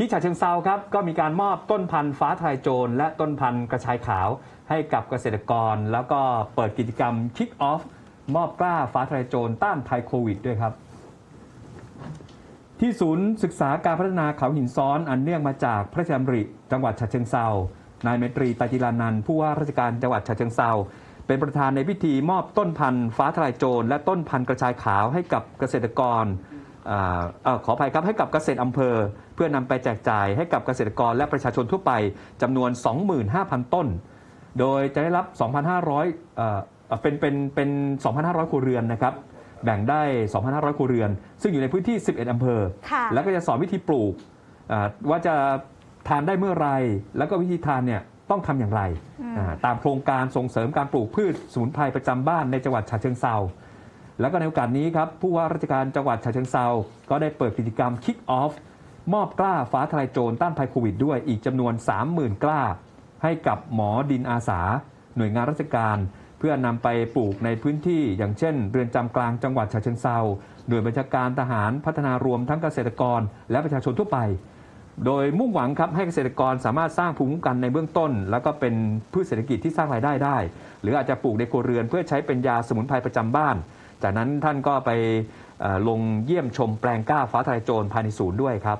ที่ฉะเชิงเซาครับก็มีการมอบต้นพันธุ์ฟ้าทลายโจรและต้นพันธุ์กระชายขาวให้กับเกษตรกร แล้วก็เปิดกิจกรรม Kick Off มอบกล้าฟ้าทลายโจรต้านภัยโควิดด้วยครับ ที่ศูนย์ศึกษาการพัฒนาเขาหินซ้อนอันเนื่องมาจากพระราชดำริจังหวัดฉะเชิงเซานายเมตรีตาจิรานันท์ผู้ว่าราชการจังหวัดฉะเชิงเซาเป็นประธานในพิธีมอบต้นพันธุ์ฟ้าทลายโจรและต้นพันธุ์กระชายขาวให้กับเกษตรกร อ่าเอ่อขออภัยครับให้กับเกษตรอำเภอ เพื่อนำไปแจกจ่ายให้กับเกษตรกรและประชาชนทั่วไปจำนวน 25,000 ต้น โดยจะได้รับ 2,500เอ่อเอ่อเป็นเป็นเป็น 2,500 ครัวเรือนนะครับ แบ่งได้ 2,500 ครัวเรือน ซึ่งอยู่ในพื้นที่ 11 อำเภอ ค่ะ แล้วก็จะสอนวิธีปลูกอ่าว่าจะทานได้เมื่อไหรแล้วก็วิธีทานเนี่ยต้องทำอย่างไรอืม อ่าตามโครงการส่งเสริมการปลูกพืชสมุนไพรประจำบ้านในจังหวัดฉะเชิงเซา แล้วก็ในโอกาสนี้ครับผู้ว่าราชการจังหวัดฉะเชิงเซาก็ได้เปิดกิจกรรม Kick Off มอบกล้าฟ้าทลายโจรต้านภัยโควิดด้วยอีกจำนวน 30,000 กล้า ให้กับหมอดินอาสา หน่วยงานราชการ เพื่อนำไปปลูกในพื้นที่ อย่างเช่น เรือนจำกลางจังหวัดฉะเชิงเซาหน่วยบัญชาการทหารพัฒนารวมทั้งเกษตรกร และประชาชนทั่วไป โดยมุ่งหวังครับให้เกษตรกรสามารถสร้างภูมิคุ้มกันในเบื้องต้น แล้วก็เป็นพืชเศรษฐกิจที่สร้างรายได้ได้ หรืออาจจะปลูกในครัวเรือนเพื่อใช้เป็นยาสมุนไพรประจำบ้าน จากนั้นท่านก็ไปลงเยี่ยมชมแปลงกล้าฟ้าทลายโจรภายในศูนย์ด้วยครับ